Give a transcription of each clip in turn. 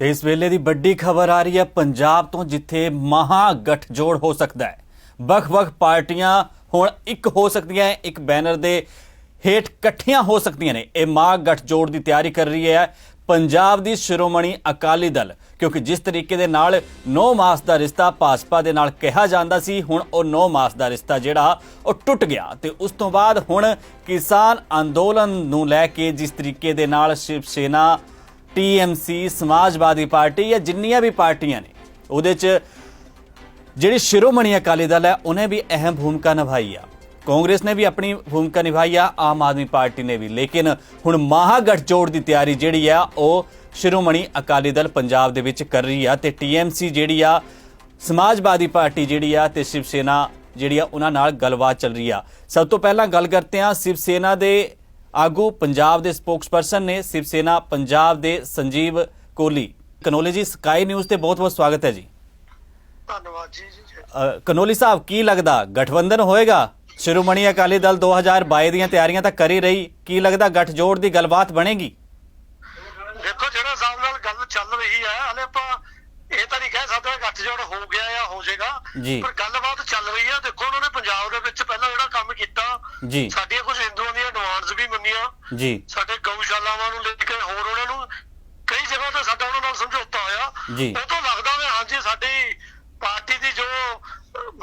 ਤੇ ਇਸ ਵੇਲੇ ਦੀ ਵੱਡੀ ਖਬਰ ਆ ਰਹੀ ਹੈ ਪੰਜਾਬ ਤੋਂ, ਜਿੱਥੇ ਮਹਾ ਗਠਜੋੜ ਹੋ ਸਕਦਾ ਹੈ। ਵੱਖ-ਵੱਖ ਪਾਰਟੀਆਂ ਹੁਣ ਇੱਕ ਹੋ ਸਕਦੀਆਂ ਇੱਕ ਬੈਨਰ ਦੇ ਹੇਠ ਇਕੱਠੀਆਂ ਹੋ ਸਕਦੀਆਂ ਨੇ। ਇਹ ਮਹਾ ਗਠਜੋੜ ਦੀ ਤਿਆਰੀ ਕਰ ਰਹੀ ਹੈ ਪੰਜਾਬ ਦੀ ਸ਼੍ਰੋਮਣੀ ਅਕਾਲੀ ਦਲ, ਕਿਉਂਕਿ ਜਿਸ ਤਰੀਕੇ ਦੇ ਨਾਲ 9 ਮਾਸ ਦਾ ਰਿਸ਼ਤਾ ਭਾਜਪਾ ਦੇ ਨਾਲ ਕਿਹਾ ਜਾਂਦਾ ਸੀ, ਹੁਣ ਉਹ 9 ਮਾਸ ਦਾ ਰਿਸ਼ਤਾ ਜਿਹੜਾ, ਉਹ ਟੁੱਟ ਗਿਆ। ਤੇ ਉਸ ਤੋਂ ਬਾਅਦ ਹੁਣ ਕਿਸਾਨ ਅੰਦੋਲਨ ਨੂੰ ਲੈ ਕੇ ਜਿਸ ਤਰੀਕੇ ਦੇ ਨਾਲ ਸ਼ਿਵ ਸੇਨਾ ਟੀਐਮਸੀ ਸਮਾਜਵਾਦੀ ਪਾਰਟੀ ਜਾਂ ਜਿੰਨੀਆਂ ਵੀ ਪਾਰਟੀਆਂ ਨੇ, ਉਹਦੇ 'ਚ ਜਿਹੜੀ ਸ਼ਿਰੋਮਣੀ ਅਕਾਲੀ ਦਲ ਹੈ, ਉਹਨੇ ਵੀ ਅਹਿਮ ਭੂਮਿਕਾ ਨਿਭਾਈ ਆ। ਕਾਂਗਰਸ ਨੇ ਵੀ ਆਪਣੀ ਭੂਮਿਕਾ ਨਿਭਾਈ ਆ, ਆਮ ਆਦਮੀ ਪਾਰਟੀ ਨੇ ਵੀ। ਲੇਕਿਨ ਹੁਣ ਮਹਾਗਠਜੋੜ ਦੀ ਤਿਆਰੀ ਜਿਹੜੀ ਆ, ਉਹ ਸ਼ਿਰੋਮਣੀ ਅਕਾਲੀ ਦਲ ਪੰਜਾਬ ਦੇ ਵਿੱਚ ਕਰ ਰਹੀ ਆ ਤੇ ਟੀਐਮਸੀ ਜਿਹੜੀ ਆ, ਸਮਾਜਵਾਦੀ ਪਾਰਟੀ ਜਿਹੜੀ ਆ ਤੇ ਸ਼ਿਵ ਸੇਨਾ ਜਿਹੜੀ ਆ, ਉਹਨਾਂ ਨਾਲ ਗੱਲਬਾਤ ਚੱਲ ਰਹੀ ਆ। ਸਭ ਤੋਂ ਪਹਿਲਾਂ ਗੱਲ ਕਰਦੇ ਆ ਸ਼ਿਵ ਸੇਨਾ ਦੇ ਆਗੂ ਪੰਜਾਬ ਦੇ ਸਪੋਕਸਪਰਸਨ ਨੇ ਸ਼ਿਵ ਸੇਨਾ ਪੰਜਾਬ ਦੇ ਸੰਜੀਵ ਕੋਹਲੀ। ਕਨੋਲੀ ਜੀ ਸਕਾਈ ਨਿਊਜ਼ ਤੇ ਬਹੁਤ ਬਹੁਤ ਸਵਾਗਤ ਹੈ ਜੀ। ਧੰਨਵਾਦ ਜੀ ਕਨੋਲੀ ਸਾਹਿਬ ਕੀ ਲੱਗਦਾ? ਗਠਬੰਧਨ ਹੋਏਗਾ? ਸ਼੍ਰੋਮਣੀ ਅਕਾਲੀ ਦਲ 2022 ਦੀਆਂ ਤਿਆਰੀਆਂ ਤਾਂ ਕਰ ਹੀ ਰਹੀ। ਕੀ ਲੱਗਦਾ ਗੱਠਜੋੜ ਦੀ ਗੱਲਬਾਤ ਬਣੇਗੀ? ਦੇਖੋ ਜਿਹੜਾ ਹਿਸਾਬ ਨਾਲ ਗੱਲ ਚੱਲ ਰਹੀ ਹੈ ਹਲੇ ਆਪਾਂ ਇਹ ਤਾਂ ਨਹੀਂ ਕਹਿ ਸਕਦੇ ਗੱਠਜੋੜ ਹੋ ਗਿਆ ਜਾਂ ਹੋ ਜਾਏਗਾ। ਪਰ ਗੱਲਬਾਤ ਚੱਲ ਰਹੀ ਹੈ। ਦੇਖੋ ਉਹਨਾਂ ਨੇ ਪੰਜਾਬ ਦੇ ਵਿੱਚ ਪਹਿਲਾਂ ਜਿਹੜਾ ਕੰਮ ਕੀਤਾ ਸਾਡੀਆਂ ਕੁਝ ਹਿੰਦੂਆਂ। ਜੀ। ਸਾਡੇ ਗਊਸ਼ਾਲਾਵਾਂ ਨੂੰ ਲੈ ਕੇ ਹੋਰ ਉਹਨਾਂ ਨੂੰ ਕਈ ਜਗ੍ਹਾ ਤੇ ਸਾਡਾ ਉਹਨਾਂ ਨਾਲ ਸਮਝੌਤਾ ਹੋਇਆ। ਜੀ। ਉਹ ਤੋਂ ਲੱਗਦਾ ਵੀ ਹਾਂਜੀ ਸਾਡੀ ਪਾਰਟੀ ਦੀ ਜੋ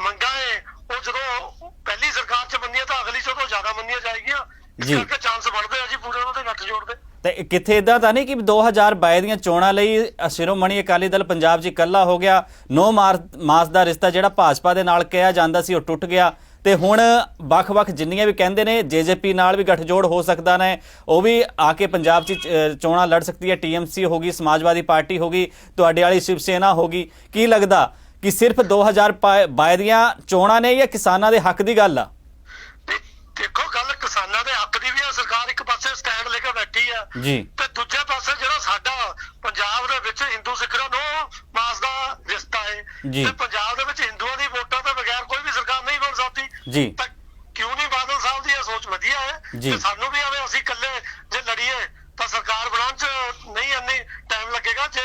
ਮੰਗਾਂ ਹੈ ਉਹ ਜਦੋਂ ਪਹਿਲੀ ਸਰਕਾਰ ਚ ਮੰਨੀਆਂ ਤਾਂ ਅਗਲੀ ਚ ਉਹ ਤੋਂ ਜ਼ਿਆਦਾ ਮੰਨੀਆਂ ਜਾਏਗੀਆਂ। ਜੀ। ਕਰਕੇ ਚਾਂਸ ਬਣਦੇ ਆ ਜੀ ਪੂਰੇ ਉਹਨਾਂ ਦੇ ਗੱਠਜੋੜ ਦੇ ਤੇ ਕਿੱਥੇ ਇਦਾਂ ਤਾਂ ਨਹੀਂ ਕਿ 2022 ਦੀਆਂ ਚੋਣਾਂ ਲਈ ਸ਼੍ਰੋਮਣੀ ਅਕਾਲੀ ਦਲ ਪੰਜਾਬ 'ਚ ਇਕੱਲਾ ਹੋ ਗਿਆ। 9 ਮਾਸ ਦਾ ਰਿਸ਼ਤਾ ਜਿਹੜਾ ਭਾਜਪਾ ਦੇ ਨਾਲ ਕਿਹਾ ਜਾਂਦਾ ਸੀ ਉਹ ਟੁੱਟ ਗਿਆ। ਤੇ ਹੁਣ ਵੱਖ-ਵੱਖ ਜਿੰਨੀਆਂ ਵੀ ਕਹਿੰਦੇ ਨੇ ਜੇਜੇਪੀ ਨਾਲ ਵੀ ਗੱਠਜੋੜ ਹੋ ਸਕਦਾ ਨੇ ਉਹ ਵੀ ਆ ਕੇ ਪੰਜਾਬ 'ਚ ਚੋਣਾਂ ਲੜ ਸਕਦੀ ਹੈ ਟੀਐਮਸੀ ਹੋਗੀ ਸਮਾਜਵਾਦੀ ਪਾਰਟੀ ਹੋਗੀ ਤੁਹਾਡੇ ਵਾਲੀ ਸ਼ਿਵ ਸੇਨਾ ਹੋਗੀ ਕੀ ਲੱਗਦਾ ਕਿ ਸਿਰਫ 2022 ਦੀਆਂ ਚੋਣਾਂ ਨੇ ਜਾਂ ਕਿਸਾਨਾਂ ਦੇ ਹੱਕ ਦੀ ਗੱਲ ਆ? ਦੇਖੋ ਗੱਲ ਕਿਸਾਨਾਂ ਦੇ ਹੱਕ ਦੀ ਵੀ ਹੈ ਸਰਕਾਰ ਇੱਕ ਪਾਸੇ ਸਟੈਂਡ ਲੈ ਕੇ ਬੈਠੀ ਜੀ। ਤੇ ਦੂਜੇ ਪਾਸੇ ਜਿਹੜਾ ਸਾਡਾ ਪੰਜਾਬ ਦੇ ਵਿੱਚ ਹਿੰਦੂ ਸਿੱਖ ਨੋ ਮਾਸ ਦਾ ਰਿਸ਼ਤਾ ਹੈ। ਤੇ ਪੰਜਾਬ ਦੇ ਵਿੱਚ ਹਿੰਦੂਆਂ ਦੀ ਵੋਟਾਂ ਤੋਂ ਬਗੈਰ ਕੋਈ ਵੀ ਸਰਕਾਰ ਨਹੀਂ ਬਣ ਸਕਦੀ ਜੀ। ਤਾਂ ਕਿਉਂ ਨਹੀਂ ਬਾਦਲ ਸਾਹਿਬ ਦੀ ਇਹ ਸੋਚ ਵਧੀਆ ਹੈ? ਜੀ। ਤੇ ਸਾਨੂੰ ਵੀ ਆਵੇ ਅਸੀਂ ਇਕੱਲੇ ਜੇ ਲੜੀਏ ਤਾਂ ਸਰਕਾਰ ਬਣਾਉਣ ਚ ਨਹੀਂ ਇੰਨੀ ਟਾਈਮ ਲੱਗੇਗਾ। ਜੇ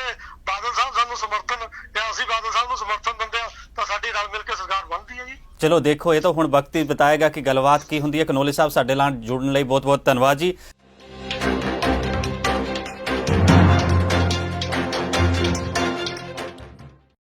ਬਾਦਲ ਸਾਹਿਬ ਸਾਨੂੰ ਸਮਰਥਨ ਜਾਂ ਅਸੀਂ ਬਾਦਲ ਸਾਹਿਬ ਨੂੰ ਸਮਰਥਨ ਦਿੰਦੇ ਆ ਤਾਂ ਸਾਡੀ ਰਲ ਮਿਲ ਕੇ ਸਰਕਾਰ ਬਣਦੀ ਹੈ ਜੀ। ਚਲੋ ਦੇਖੋ ਇਹ ਤਾਂ ਹੁਣ ਵਕਤ ਹੀ ਬਤਾਏਗਾ ਕਿ ਗੱਲਬਾਤ ਕੀ ਹੁੰਦੀ ਹੈ। ਕਨੋਲੇ ਸਾਹਿਬ ਸਾਡੇ ਨਾਲ ਜੁੜਨ ਲਈ ਬਹੁਤ ਬਹੁਤ ਧੰਨਵਾਦ ਜੀ।